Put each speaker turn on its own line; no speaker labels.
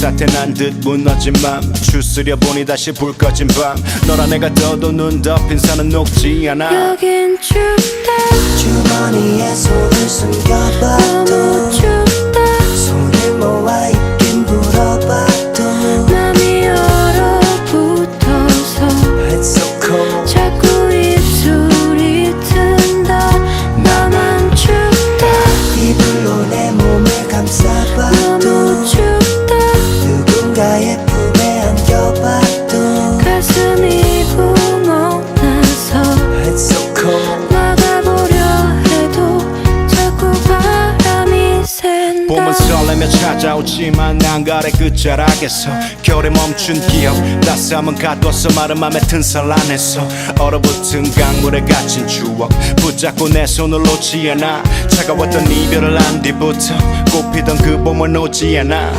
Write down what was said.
비사태 난 듯 무너진 맘 추스려 보니 다시 불 꺼진 밤. 너라 내가 떠도 눈 덮인 산은 녹지 않아.
여긴 춥다.
주머니에 손을 숨겨
봄은 설레며 찾아오지만 난 가래 끝자락에서 겨울에 멈춘 기억 따스함은 가둬서 마른 맘에 튼살 안에서 얼어붙은 강물에 갇힌 추억 붙잡고 내 손을 놓지 않아. 차가웠던 이별을 한 뒤부터 꽃피던 그 봄은 오지 않아